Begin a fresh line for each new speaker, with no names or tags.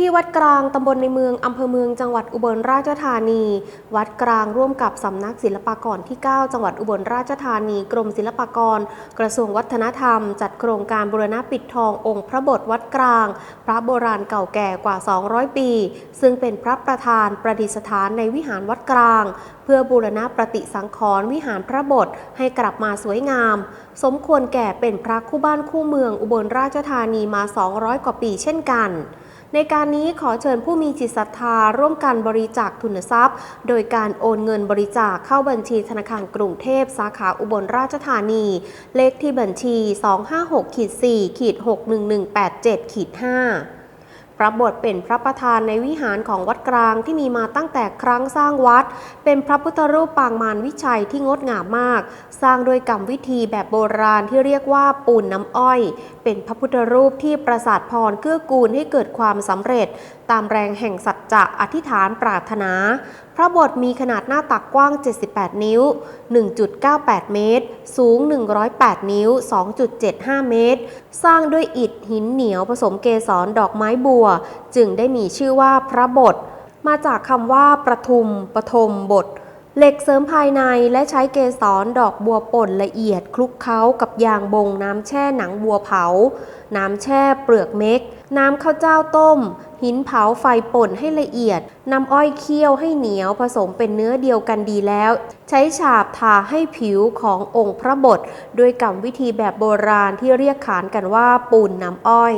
ที่วัดกลางตำบลในเมืองอำเภอเมืองจังหวัดอุบลราชธานี วัดกลางร่วมกับสำนักศิลปากรที่ 9 จังหวัดอุบลราชธานี กรมศิลปากร กระทรวงวัฒนธรรม จัดโครงการบูรณะปิดทององค์พระบทวัดกลาง พระโบราณเก่าแก่กว่า 200 ปี ซึ่งเป็นพระประธานประดิษฐานในวิหารวัดกลาง เพื่อบูรณะประติสังขรณ์วิหารพระบทให้กลับมาสวยงาม สมควรแก่เป็นพระคู่บ้านคู่เมืองอุบลราชธานีมา 200 กว่าปีเช่นกัน ในการนี้ขอเชิญผู้มีจิตศรัทธาร่วมกันบริจาคทุนทรัพย์ โดยการโอนเงินบริจาคเข้าบัญชีธนาคารกรุงเทพสาขาอุบลราชธานี เลขที่บัญชี 256-4-61187-5 ระบทเป็นพระประธานในวิหารของวัดกลางที่มีมาตั้งแต่ครั้งสร้างวัด เป็นพระพุทธรูปปางมารวิชัยที่งดงามมาก สร้างโดยกรรมวิธีแบบโบราณที่เรียกว่าปูนน้ำอ้อย เป็นพระพุทธรูปที่ประสาทพรเกื้อกูลให้เกิดความสำเร็จ ตามแรงแห่งสัจจะอธิษฐานปรารถนา พระบทมีขนาดหน้าตักกว้าง 78 นิ้ว 1.98 เมตร สูง 108 นิ้ว 2.75 เมตร สร้างด้วยอิฐหินเหนียวผสมเกสรดอกไม้บัวจึงได้มีชื่อว่าพระบท มาจากคำว่าประทุม ปฐมบท เหล็กเสริมภายในและใช้เกสรดอกบัวป่นละเอียดคลุกเคล้ากับยางบงน้ำแช่หนังบัวเผา น้ำแช่เปลือกเม็ก น้ำข้าวเจ้าต้ม หินเผาไฟป่นให้ละเอียดนำอ้อยเคี่ยวให้เหนียวผสมเป็นเนื้อเดียวกันดีแล้ว ใช้ฉาบทาให้ผิวขององค์พระบท ด้วยกรรมวิธีแบบโบราณที่เรียกขานกันว่าปูนน้ำอ้อย